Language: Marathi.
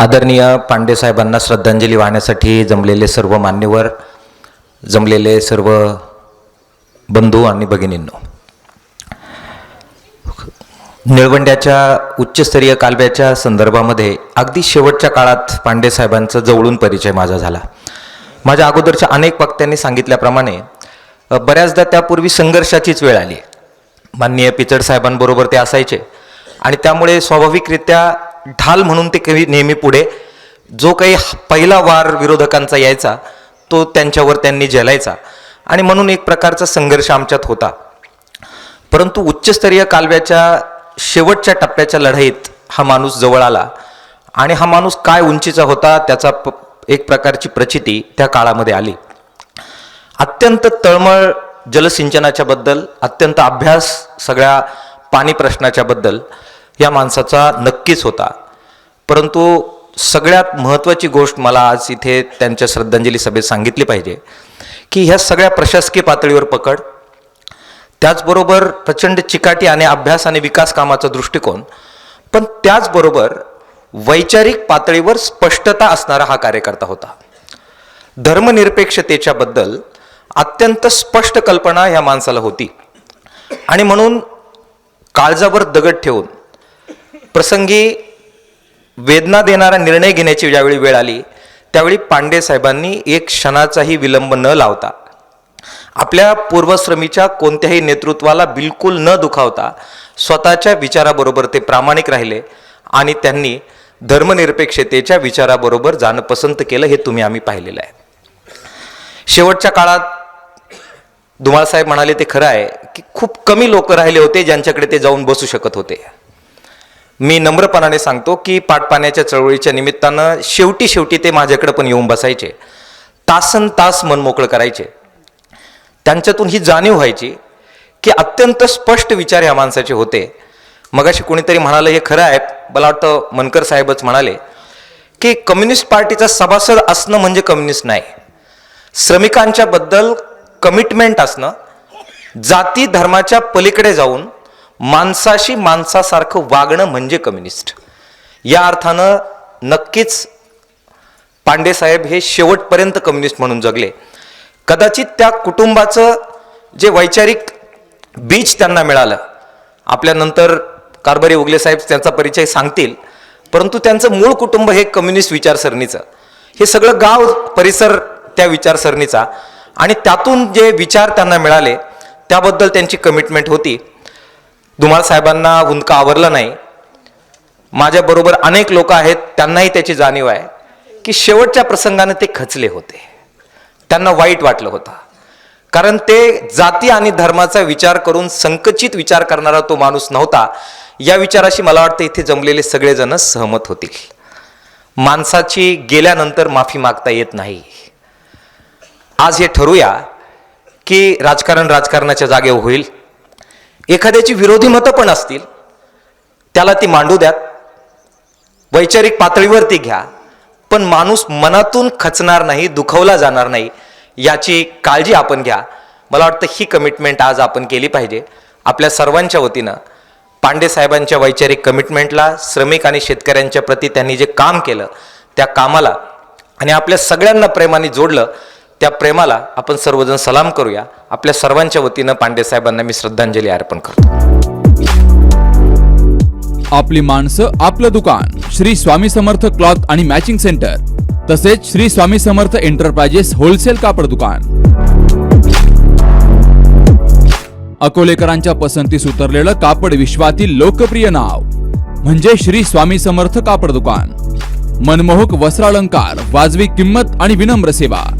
आदरणीय पांडे साहेबांना श्रद्धांजली वाहण्यासाठी जमलेले सर्व मान्यवर जमलेले सर्व बंधू आणि भगिनींनो निळवंड्याच्या उच्चस्तरीय कालव्याच्या संदर्भामध्ये अगदी शेवटच्या काळात पांडे साहेबांचा जवळून परिचय माझा झाला. माझ्या अगोदरच्या अनेक वक्त्यांनी सांगितल्याप्रमाणे बऱ्याचदा त्यापूर्वी संघर्षाचीच वेळ आली. माननीय पिचड साहेबांबरोबर ते असायचे आणि त्यामुळे स्वाभाविकरित्या ढाल म्हणून ते कवी नेहमी पुढे जो काही पहिला वार विरोधकांचा यायचा तो त्यांच्यावर त्यांनी झेलायचा आणि म्हणून एक प्रकारचा संघर्ष आमच्यात होता. परंतु उच्चस्तरीय कालव्याच्या शेवटच्या टप्प्याच्या लढाईत हा माणूस जवळ आला. आणि हा माणूस काय उंचीचा होता त्याचा प एक प्रकारची प्रचिती त्या काळामध्ये आली. अत्यंत तळमळ जलसिंचनाच्याबद्दल अत्यंत अभ्यास सगळ्या पाणी प्रश्नाच्याबद्दल या माणसाचा नक्कीच होता. परंतु सगळ्यात महत्त्वाची गोष्ट मला आज इथे त्यांच्या श्रद्धांजली सभेत सांगितली पाहिजे की ह्या सगळ्या प्रशासकीय पातळीवर पकड त्याचबरोबर प्रचंड चिकाटी आणि अभ्यास आणि विकास कामाचा दृष्टिकोन पण त्याचबरोबर वैचारिक पातळीवर स्पष्टता असणारा हा कार्यकर्ता होता. धर्मनिरपेक्षतेच्या बद्दल अत्यंत स्पष्ट कल्पना ह्या माणसाला होती. आणि म्हणून काळजावर दगड ठेवून प्रसंगी वेदना देणारा निर्णय घेण्याची ज्यावेळी वेळ आली त्यावेळी पांडे साहेबांनी एक क्षणाचाही विलंब न लावता आपल्या पूर्वश्रमीच्या कोणत्याही नेतृत्वाला बिलकुल न दुखावता स्वतःच्या विचाराबरोबर ते प्रामाणिक राहिले आणि त्यांनी धर्मनिरपेक्षतेच्या विचाराबरोबर जाणं पसंत केलं हे तुम्ही आम्ही पाहिलेलं आहे. शेवटच्या काळात धुमाळ साहेब म्हणाले ते खरं आहे की खूप कमी लोक राहिले होते ज्यांच्याकडे ते जाऊन बसू शकत होते. मी नम्रपणाने सांगतो की पाटपाण्याच्या चळवळीच्या निमित्तानं शेवटी शेवटी ते माझ्याकडे पण येऊन बसायचे. तासन तास मन मोकळं करायचे. त्यांच्यातून ही जाणीव व्हायची की अत्यंत स्पष्ट विचार ह्या माणसाचे होते. मगाशी कोणीतरी म्हणालं हे खरं आहे. मला वाटतं मनकर साहेबच म्हणाले की कम्युनिस्ट पार्टीचा सभासद असणं म्हणजे कम्युनिस्ट नाही. श्रमिकांच्याबद्दल कमिटमेंट असणं जाती धर्माच्या पलीकडे जाऊन माणसाशी माणसासारखं वागणं म्हणजे कम्युनिस्ट या अर्थानं नक्कीच पांडेसाहेब हे शेवटपर्यंत कम्युनिस्ट म्हणून जगले. कदाचित त्या कुटुंबाचं जे वैचारिक बीज त्यांना मिळालं आपल्यानंतर कारभारी उगले साहेब त्यांचा परिचय सांगतील परंतु त्यांचं मूळ कुटुंब हे कम्युनिस्ट विचारसरणीचं. हे सगळं गाव परिसर त्या विचारसरणीचा आणि त्यातून जे विचार त्यांना मिळाले त्याबद्दल त्यांची कमिटमेंट होती. धुमाळ साहेबांना हुंदका आवरला नाही. माझ्याबरोबर अनेक लोक आहेत त्यांनाही त्याची जाणीव आहे की शेवटच्या प्रसंगाने ते खचले होते. त्यांना वाईट वाटलं होतं. कारण ते जाती आणि धर्माचा विचार करून संकचित विचार करणारा तो माणूस नव्हता. या विचाराशी मला वाटतं इथे जमलेले सगळेजण सहमत होतील. माणसाची गेल्यानंतर माफी मागता येत नाही. आज हे ठरूया की राजकारण राजकारणाच्या जागेवर होईल. एखाद्याची विरोधी मतं पण असतील त्याला ती मांडू द्यात. वैचारिक पातळीवरती घ्या. पण माणूस मनातून खचणार नाही दुखवला जाणार नाही याची काळजी आपण घ्या. मला वाटतं ही कमिटमेंट आज आपण केली पाहिजे. आपल्या सर्वांच्या वतीनं पांडे साहेबांच्या वैचारिक कमिटमेंटला श्रमिक आणि शेतकऱ्यांच्या प्रती त्यांनी जे काम केलं त्या कामाला आणि आपल्या सगळ्यांना प्रेमाने जोडलं त्या प्रेमाला आपण सर्वजण सलाम करूया. आपल्या सर्वांच्या वतीनं पांडेसाहेबांना मी श्रद्धांजली अर्पण करतो. आपली माणसं आपलं दुकान. श्री स्वामी समर्थ क्लॉथ आणि मॅचिंग सेंटर. तसेच श्री स्वामी समर्थ एंटरप्राइजेस होलसेल कापड दुकान. अकोलेकरांच्या पसंतीस उतरलेलं कापड विश्वातील लोकप्रिय नाव. म्हणजे श्री स्वामी समर्थ कापड दुकान. मनमोहक वस्त्रालंकार वाजवी किंमत आणि विनम्र सेवा.